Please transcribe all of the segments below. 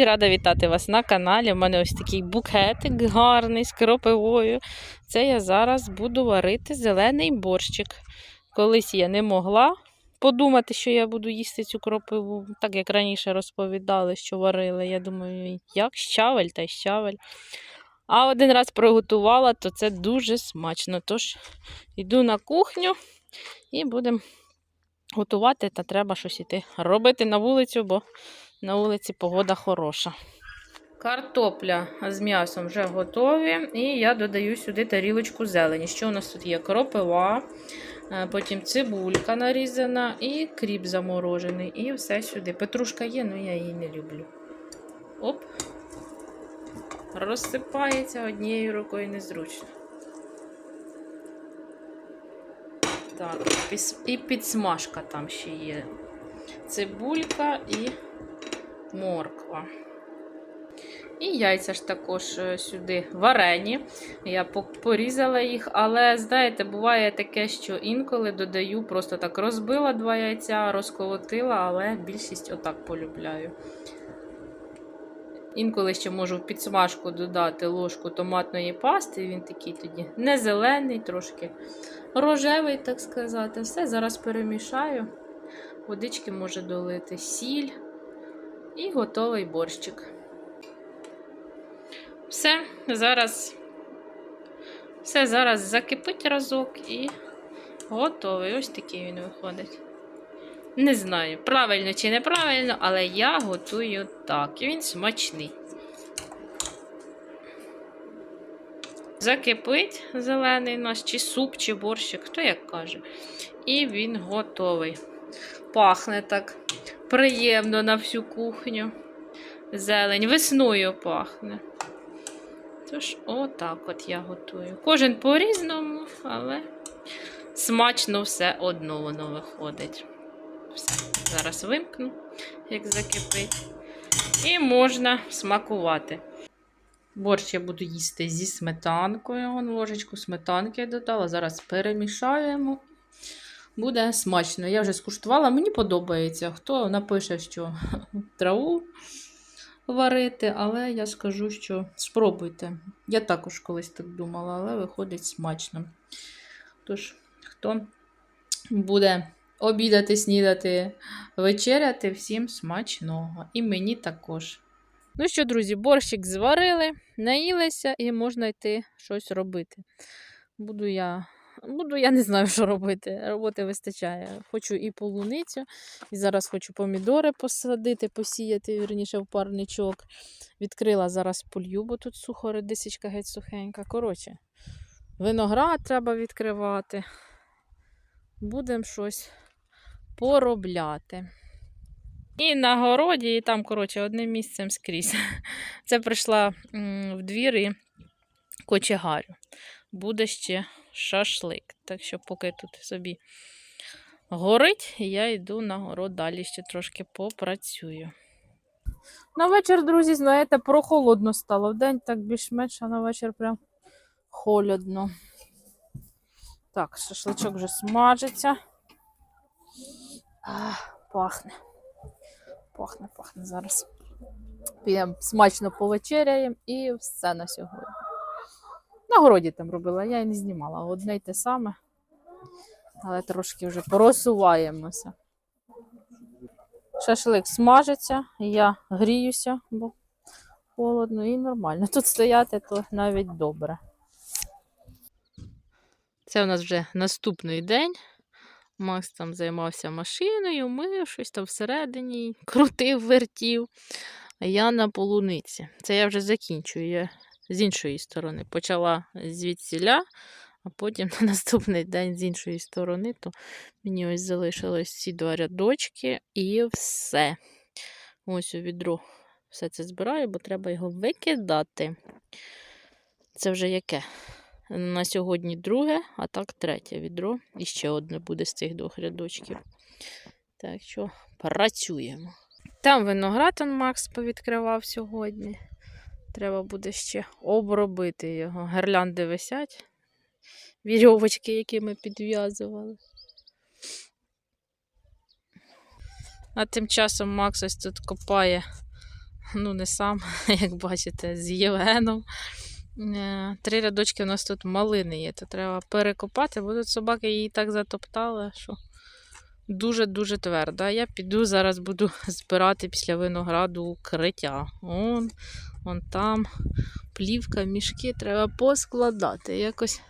друзі, рада вітати вас на каналі. У мене ось такий букетик гарний з кропивою. Це я зараз буду варити зелений борщик. Колись я не могла подумати, що я буду їсти цю кропиву, так як раніше розповідали, що варили. Я думаю, як щавель та щавель. А один раз приготувала, то це дуже смачно. Тож йду на кухню і будемо готувати, та треба щось іти робити на вулицю, бо на вулиці погода хороша. Картопля з м'ясом вже готові. І я додаю сюди тарілочку зелені. Що у нас тут є? Кропива, е, потім цибулька нарізана і кріп заморожений. І все сюди. Петрушка є, але я її не люблю. Оп. Розсипається однією рукою незручно. Так, і підсмажка там ще є. Цибулька і морква. І яйця ж також е, сюди варені. Я порізала їх, але, знаєте, буває таке, що інколи додаю, просто так розбила два яйця, розколотила, але більшість отак полюбляю. Інколи ще можу в підсмажку додати ложку томатної пасти, він такий тоді не зелений, трошки рожевий, так сказати. Все, зараз перемішаю. Водички може долити, сіль і готовий борщик. Все, зараз все зараз закипить разок і готовий. Ось такий він виходить. Не знаю, правильно чи неправильно, але я готую так. І він смачний. Закипить зелений наш, чи суп, чи борщик, хто як каже. І він готовий. Пахне так приємно на всю кухню. Зелень, весною пахне. Тож, отак от я готую. Кожен по-різному, але смачно все одно воно виходить. Все. Зараз вимкну, як закипить. І можна смакувати. Борщ я буду їсти зі сметанкою. Вон ложечку сметанки додала. Зараз перемішаємо. Буде смачно. Я вже скуштувала, мені подобається. Хто напише, що траву варити, але я скажу, що спробуйте. Я також колись так думала, але виходить смачно. Тож, хто буде обідати, снідати, вечеряти, всім смачного. І мені також. Ну що, друзі, борщик зварили, наїлися і можна йти щось робити. Буду я. Буду, я не знаю, що робити. Роботи вистачає. Хочу і полуницю, і зараз хочу помідори посадити, посіяти, вірніше, в парничок. Відкрила зараз полью, бо тут сухо, редисочка геть сухенька. Коротше, виноград треба відкривати. Будемо щось поробляти. І на городі, і там, коротше, одним місцем скрізь. Це прийшла в двір і кочегарю. Буде ще шашлик. Так що, поки тут собі горить, я йду на город далі ще трошки попрацюю. На вечір, друзі, знаєте, прохолодно стало. Вдень так більш-менш, а на вечір прям холодно. Так, шашличок вже смажиться. Ах, пахне. Пахне, пахне зараз. Підемо смачно повечеряємо і все на сьогодні. На городі там робила, я і не знімала. Одне й те саме. Але трошки вже просуваємося. Шашлик смажиться, я гріюся, бо холодно і нормально. Тут стояти то навіть добре. Це у нас вже наступний день. Макс там займався машиною, мив щось там всередині, крутив, вертів. А я на полуниці. Це я вже закінчую. Я з іншої сторони. Почала звідсіля, а потім на наступний день з іншої сторони, то мені ось залишилось ці два рядочки і все. Ось у відро все це збираю, бо треба його викидати. Це вже яке? На сьогодні друге, а так третє відро. І ще одне буде з цих двох рядочків. Так що працюємо. Там виноград он Макс повідкривав сьогодні. Треба буде ще обробити його. Гирлянди висять. Вірьовочки, які ми підв'язували. А тим часом Макс ось тут копає ну не сам, як бачите, з Євгеном. Е, Три рядочки у нас тут малини є, то треба перекопати, бо тут собаки її так затоптали, що дуже-дуже твердо. А я піду зараз буду збирати після винограду укриття. Он, он там плівка, мішки треба поскладати. Якось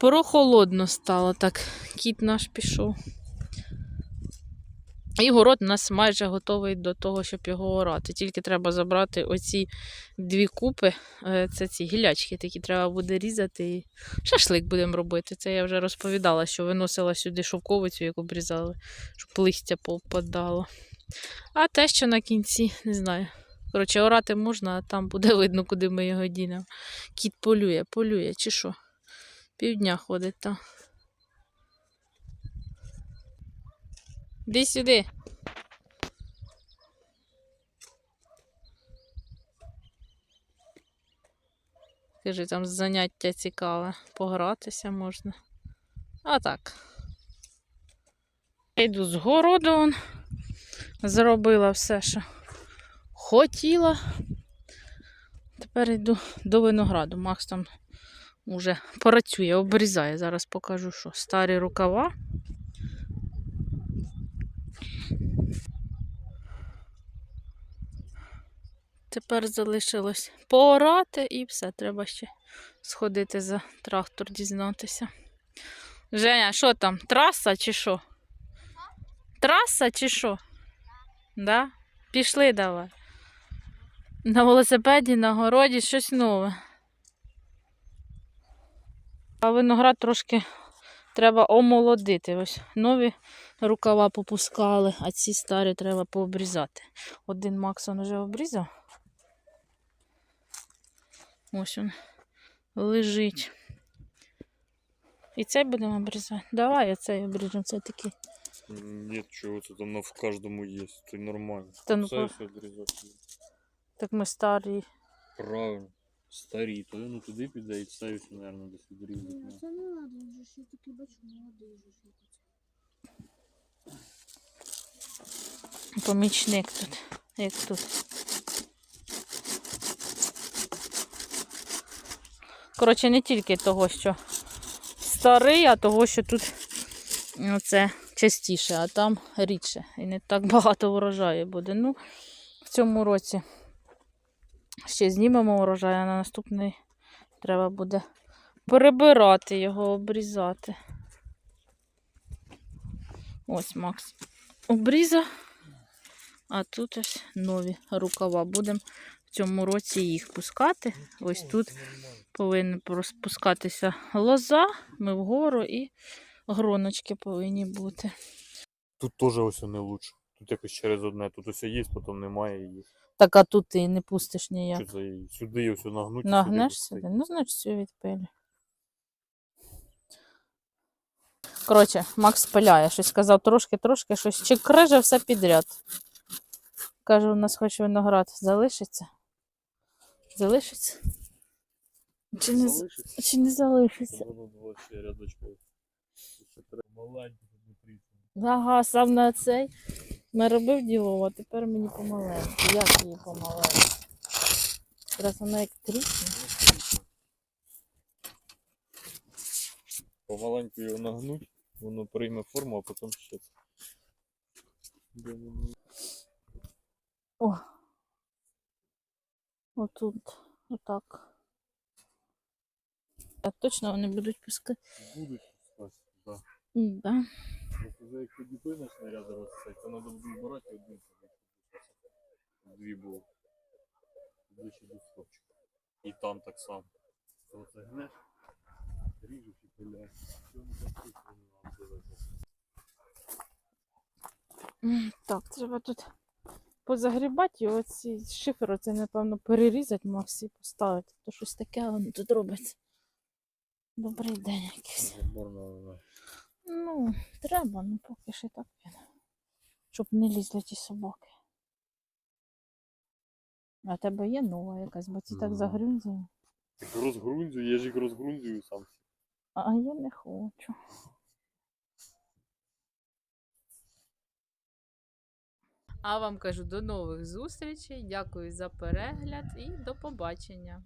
прохолодно стало, так кіт наш пішов. І город у нас майже готовий до того, щоб його орати. Тільки треба забрати оці дві купи. е, Це ці гілячки, такі треба буде різати і шашлик будемо робити. Це я вже розповідала, що виносила сюди шовковицю, яку обрізали, щоб листя попадало. А те, що на кінці, не знаю. Коротше, орати можна, а там буде видно, куди ми його дінемо. Кіт полює, полює, чи що? Півдня ходить там. Іди сюди. Скажи, там заняття цікаве. Погратися можна. А так. Я йду з городу. Зробила все, що хотіла. Тепер йду до винограду. Макс там уже працює, обрізає. Зараз покажу, що старі рукава. Тепер залишилось поорати і все, треба ще сходити за трактор, дізнатися. Женя, що там? Траса чи що? Траса чи що? Да? Пішли давай. На велосипеді, на городі щось нове. А виноград трошки треба омолодити. Ось нові рукава попускали, а ці старі треба пообрізати. Один Максон вже обрізав. Ось він лежить. І цей будемо обрізати. Давай оцей обріжемо, це такий. Нет, чего то там в каждому есть, это нормально. Та ну, Це все одрізати. Так ми старі. Правильно. Старі, то ну туди піде і все, наверное, десь відрізати. Ні, це не надо, він же ще такий бачу, молодий же ще. Помічник тут. Як тут. Коротше, не тільки того, що старий, а того, що тут це частіше, а там рідше. І не так багато врожаю буде. Ну, в цьому році ще знімемо урожай, а на наступний треба буде перебирати його, обрізати. Ось Макс обрізав. А тут ось нові рукава. Будемо в цьому році їх пускати. Ось тут повинна розпускатися лоза, ми вгору і гроночки повинні бути. Тут теж ось не лучше. Тут якось через одне. Тут ось є, потім немає її. Так, а тут ти не пустиш ніяк. Що це? Сюди ось нагнуть. і Нагнеш сюди? Ну, значить, все відпилю. Коротше, Макс пиляє, щось сказав трошки-трошки, щось чи криже все підряд. Каже, у нас хоч виноград залишиться. Залишиться? Чи не, Залишиться. чи не залишиться? Ага, сам на цей наробив діло, а тепер мені помаленьку. Як її помаленьку? Зараз вона як трісне. Помаленьку його нагнуть, воно прийме форму, а потім ще? О. Отут. Отак. Так, точно вони будуть пускати. Будуть спасти, так. Да. Вже якщо дітей снаряди розсадять, то треба буде збирати один. Дві було. Ближче до стопчика. І там так само. То це гнеш, ріжеш і пиляєш. Так нам треба тут позагрібати і оці шифер, оце, напевно, перерізати Максі поставити. То щось таке воно тут робиться. Добрий день якийсь. Ну, треба, ну поки що так він. Щоб не лізли ті собаки. А в тебе є нова якась, бо ці так Ну. загрюзили. Так розгрунзю, я ж їх розгрунзюю сам. А я не хочу. А вам кажу до нових зустрічей. Дякую за перегляд і до побачення.